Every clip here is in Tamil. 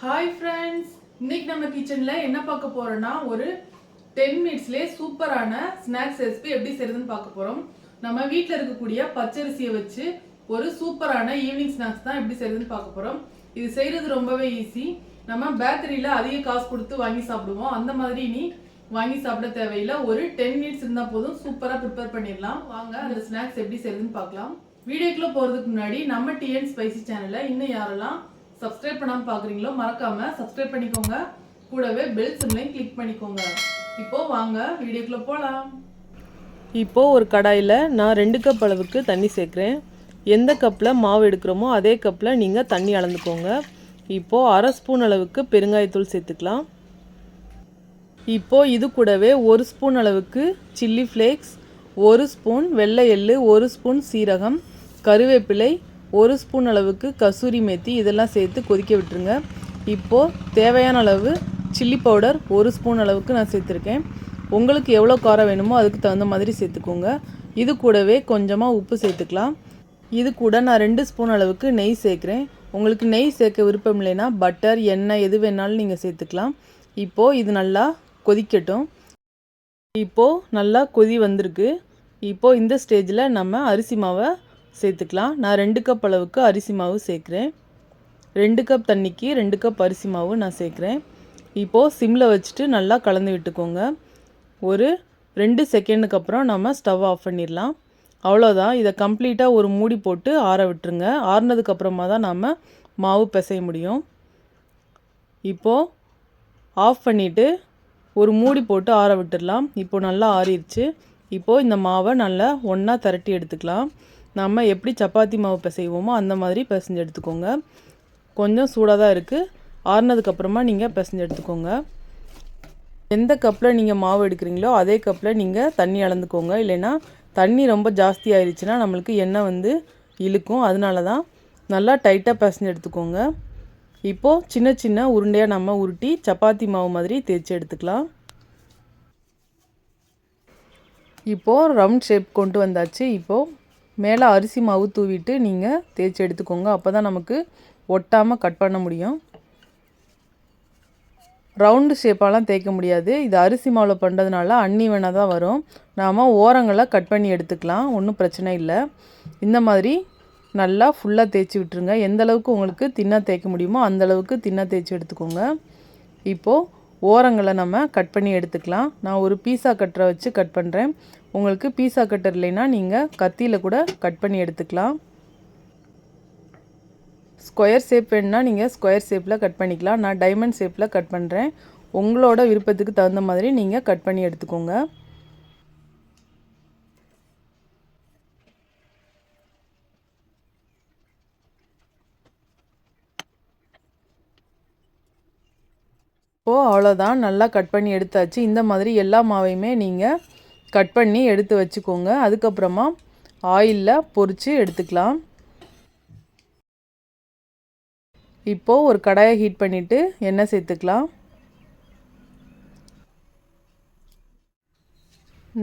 ஹாய் ஃப்ரெண்ட்ஸ் இன்னைக்கு நம்ம கிச்சனில் என்ன பார்க்க போகிறோன்னா ஒரு டென் மினிட்ஸ்லேயே சூப்பரான ஸ்நாக்ஸ் ரெசிபி எப்படி செய்யறதுன்னு பார்க்க போகிறோம் நம்ம வீட்டில் இருக்கக்கூடிய பச்சரிசியை வச்சு ஒரு சூப்பரான ஈவினிங் ஸ்நாக்ஸ் தான் எப்படி செய்யறதுன்னு பார்க்க போகிறோம் இது செய்கிறது ரொம்பவே ஈஸி நம்ம பேக்கரியில் அதிக காசு கொடுத்து வாங்கி சாப்பிடுவோம். அந்த மாதிரி நீ வாங்கி சாப்பிட தேவையில்லை. ஒரு டென் மினிட்ஸ் இருந்தால் போதும். சூப்பராக ப்ரிப்பேர் பண்ணிடலாம். வாங்க அந்த ஸ்நாக்ஸ் எப்படி செய்யுதுன்னு பார்க்கலாம். வீடியோக்குள்ள போகிறதுக்கு முன்னாடி நம்ம டிஎன் ஸ்பைசி சேனலை இன்னும் யாரெல்லாம் சப்ஸ்கிரைப் பண்ணாமல் பார்க்குறீங்களோ மறக்காமல் சப்ஸ்கிரைப் பண்ணிக்கோங்க. கூடவே பெல் சிம்லையும் கிளிக் பண்ணிக்கோங்க. இப்போ வாங்க வீடியோக்குள்ளே போகலாம் இப்போது ஒரு கடாயில் நான் ரெண்டு கப் அளவுக்கு தண்ணி சேர்க்குறேன். எந்த கப்பில் மாவு எடுக்கிறோமோ அதே கப்பில் நீங்கள் தண்ணி அளந்துக்கோங்க. இப்போது அரை ஸ்பூன் அளவுக்கு பெருங்காயத்தூள் சேர்த்துக்கலாம். இப்போ இது கூடவே ஒரு ஸ்பூன் அளவுக்கு சில்லி ஃப்ளேக்ஸ் ஒரு ஸ்பூன் வெள்ளை எள்ளு ஒரு ஸ்பூன் சீரகம் கருவேப்பிலை ஒரு ஸ்பூன் அளவுக்கு கசூரி மேத்தி இதெல்லாம் சேர்த்து கொதிக்க விட்டுருங்க. இப்போது தேவையான அளவு சில்லி பவுடர் ஒரு ஸ்பூன் அளவுக்கு நான் சேர்த்துருக்கேன். உங்களுக்கு எவ்வளோ காரம் வேணுமோ அதுக்கு தகுந்த மாதிரி சேர்த்துக்கோங்க. இது கூடவே கொஞ்சமாக உப்பு சேர்த்துக்கலாம். இது கூட நான் ரெண்டு ஸ்பூன் அளவுக்கு நெய் சேர்க்குறேன். உங்களுக்கு நெய் சேர்க்க விருப்பம் இல்லைன்னா பட்டர் எண்ணெய் எது வேணாலும் நீங்கள் சேர்த்துக்கலாம். இப்போது இது நல்லா கொதிக்கட்டும். இப்போது நல்லா கொதி வந்திருக்கு. இப்போது இந்த ஸ்டேஜில் நம்ம அரிசி மாவை சேர்த்துக்கலாம். நான் ரெண்டு கப் அளவுக்கு அரிசி மாவு சேர்க்குறேன். ரெண்டு கப் தண்ணிக்கு ரெண்டு கப் அரிசி மாவு நான் சேர்க்குறேன். இப்போது சிம்மில் வச்சுட்டு நல்லா கலந்து விட்டுக்கோங்க. ஒரு ரெண்டு செகண்டுக்கு அப்புறம் நம்ம ஸ்டவ் ஆஃப் பண்ணிடலாம். அவ்வளோதான் இதை கம்ப்ளீட்டாக ஒரு மூடி போட்டு ஆற விட்டுருங்க. ஆறுனதுக்கப்புறமா தான் நம்ம மாவு பிசைய முடியும். இப்போது ஆஃப் பண்ணிவிட்டு ஒரு மூடி போட்டு ஆற விட்டுடலாம். இப்போ நல்லா ஆறிடுச்சு. இப்போது இந்த மாவை நல்லா ஒன்றா திரட்டி எடுத்துக்கலாம். நம்ம எப்படி சப்பாத்தி மாவு பிசைவோமோ அந்த மாதிரி பிசைஞ்சு எடுத்துக்கோங்க. கொஞ்சம் சூடாக தான் இருக்குது ஆறுனதுக்கப்புறமா நீங்கள் பிசைஞ்சு எடுத்துக்கோங்க. எந்த கப்பில் நீங்கள் மாவு எடுக்கிறீங்களோ அதே கப்பில் நீங்கள் தண்ணி அளந்துக்கோங்க. இல்லைன்னா தண்ணி ரொம்ப ஜாஸ்தி ஆயிடுச்சுன்னா நம்மளுக்கு எண்ணெய் வந்து இழுக்கும். அதனால தான் நல்லா டைட்டாக பிசைஞ்சு எடுத்துக்கோங்க. இப்போது சின்ன சின்ன உருண்டையாக நம்ம உருட்டி சப்பாத்தி மாவு மாதிரி தேய்ச்சி எடுத்துக்கலாம். இப்போது ரவுண்ட் ஷேப் கொண்டு வந்தாச்சு. இப்போது மேலே அரிசி மாவு தூவிட்டு நீங்கள் தேய்ச்சி எடுத்துக்கோங்க. அப்போ தான் நமக்கு ஒட்டாமல் கட் பண்ண முடியும். ரவுண்டு ஷேப்பாலாம் தேய்க்க முடியாது. இது அரிசி மாவில் பண்ணுறதுனால அன்னிவனாக தான் வரும். நாம் ஓரங்களை கட் பண்ணி எடுத்துக்கலாம். ஒன்றும் பிரச்சனை இல்லை. இந்த மாதிரி நல்லா ஃபுல்லாக தேய்ச்சி விட்டுருங்க. எந்த அளவுக்கு உங்களுக்கு தின்னாக தேய்க்க முடியுமோ அந்த அளவுக்கு தின்னாக தேய்ச்சி எடுத்துக்கோங்க. இப்போது ஓரங்களை நம்ம கட் பண்ணி எடுத்துக்கலாம். நான் ஒரு பீஸா கட்டரை வச்சு கட் பண்ணுறேன் உங்களுக்கு பீஸா கட்டர் இல்லைன்னா நீங்கள் கத்தியில் கூட கட் பண்ணி எடுத்துக்கலாம். ஸ்கொயர் ஷேப் வேணுன்னா நீங்கள் ஸ்கொயர் ஷேப்பில் கட் பண்ணிக்கலாம். நான் டைமண்ட் ஷேப்பில் கட் பண்ணுறேன் உங்களோட விருப்பத்துக்கு தகுந்த மாதிரி நீங்கள் கட் பண்ணி எடுத்துக்கோங்க. இப்போது அவ்வளோதான் நல்லா கட் பண்ணி எடுத்தாச்சு. இந்த மாதிரி எல்லா மாவையுமே நீங்கள் கட் பண்ணி எடுத்து வச்சுக்கோங்க. அதுக்கப்புறமா ஆயிலில் பொறிச்சு எடுத்துக்கலாம். இப்போது ஒரு கடாயை ஹீட் பண்ணிவிட்டு எண்ணெய் சேர்த்துக்கலாம்.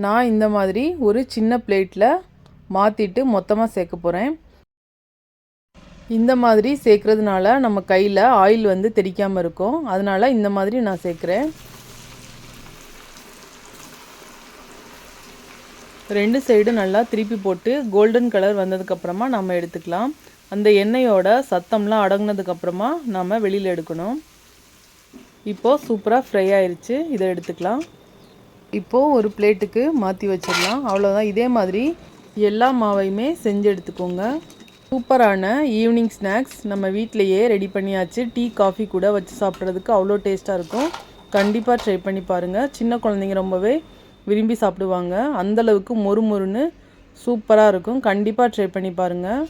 நான் இந்த மாதிரி ஒரு சின்ன பிளேட்டில் மாற்றிட்டு மொத்தமாக சேர்க்க போகிறேன் இந்த மாதிரி சேர்க்குறதுனால நம்ம கையில் ஆயில் வந்து தெரிக்காமல் இருக்கும். அதனால் இந்த மாதிரி நான் சேர்க்குறேன். ரெண்டு சைடு நல்லா திருப்பி போட்டு கோல்டன் கலர் வந்ததுக்கப்புறமா நம்ம எடுத்துக்கலாம். அந்த எண்ணெயோட சத்தம்லாம் அடங்கினதுக்கப்புறமா நாம் வெளியில் எடுக்கணும். இப்போது சூப்பராக ஃப்ரை ஆயிடுச்சு இதை எடுத்துக்கலாம். இப்போது ஒரு பிளேட்டுக்கு மாற்றி வச்சிடலாம். அவ்வளோதான் இதே மாதிரி எல்லா மாவையுமே செஞ்சு எடுத்துக்கோங்க. சூப்பரான ஈவினிங் ஸ்நாக்ஸ் நம்ம வீட்டிலையே ரெடி பண்ணியாச்சு. டீ காஃபி கூட வச்சு சாப்பிட்றதுக்கு அவ்வளோ டேஸ்ட்டாக இருக்கும். கண்டிப்பாக ட்ரை பண்ணி பாருங்கள் சின்ன குழந்தைங்க ரொம்பவே விரும்பி சாப்பிடுவாங்க. அந்தளவுக்கு மொறு மொறுன்னு சூப்பராக இருக்கும். கண்டிப்பாக ட்ரை பண்ணி பாருங்கள்